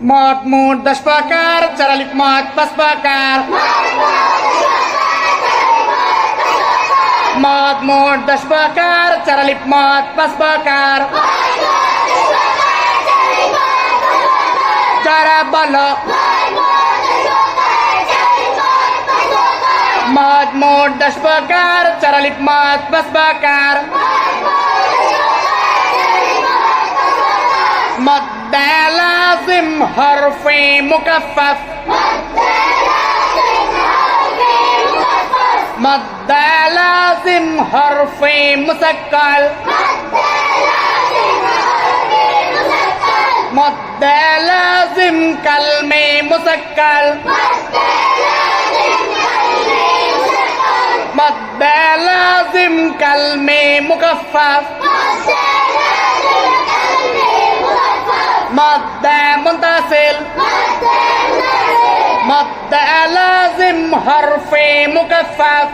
مات موٹ دشپاک مات پسپا کرا بالک مات موٹ دشپاکار چرل مات پسپا کر مد لازم حرف مكفف. مد لازم حرف مسكل. مد لازم كلمة مسكل. مد لازم كلمة مكفف. مد مادة منتصل مادة لازم حرف مكفف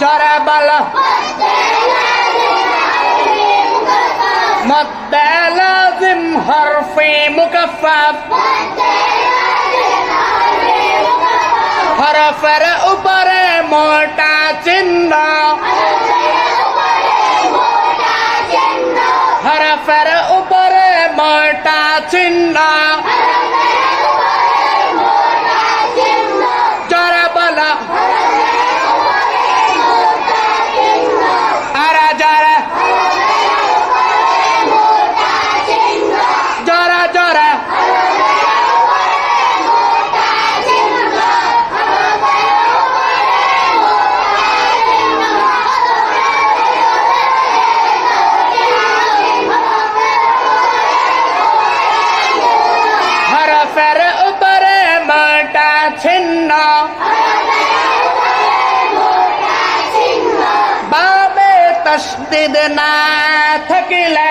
جرب له مادة لازم حرف مكفف حرف উপরে মোটা চিহ্ন কাফের উপরে ময়টা চিন্না চিহ্ন বাবে তসদিদ না থাকিলে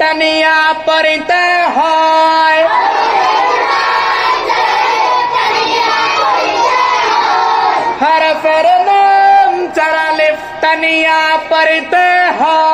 তনিয়া পরিতে হয়। হর ফের নাম চরালিফ তনিয়া পরিতে হয়।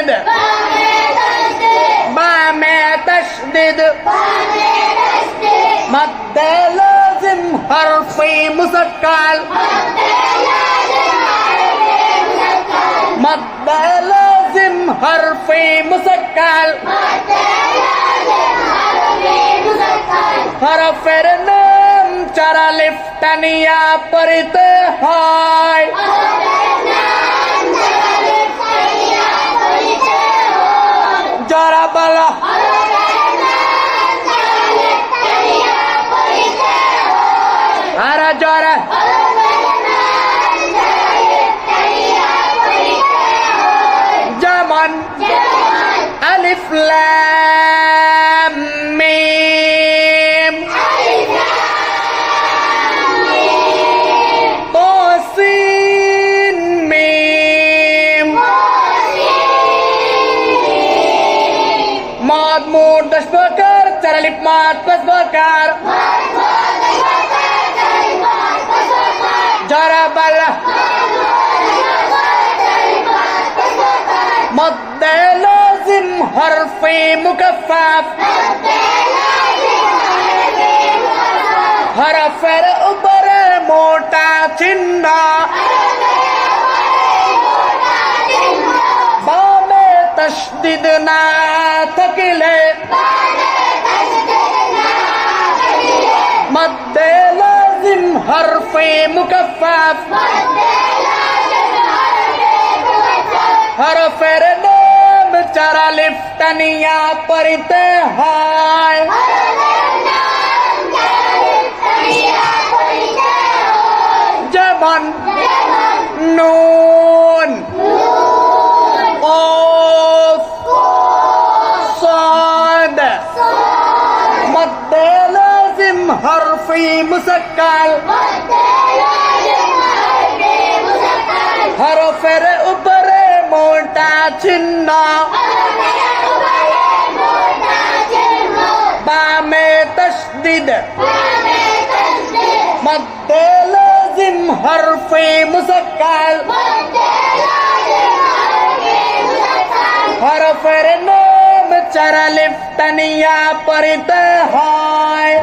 تشدد با میں تشدد مد لازم حرفی مسکل مد لازم حرفی مسکل حرفر نام چرا لفتنیا پرت ہائے 办了。بکر چرلیپ ماد پس بکر جرا بلا مد لازم حرفی مکفف۔ حرف اوپر موٹا چنا তসদিদ না থাকিলে মধ্যে লাজিম হরফে মুকফাফ হরফের নাম চারা লিফটানিয়া পড়িতে হয়। যেমন নো لازم حرفی مسکل۔ حرف اوپر موٹا چنا بام تشدید مد لازم حرفی مسکل۔ حرف نام چرا لفتنیا پرت ہائے۔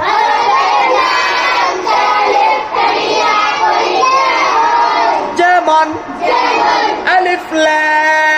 Alif Lam.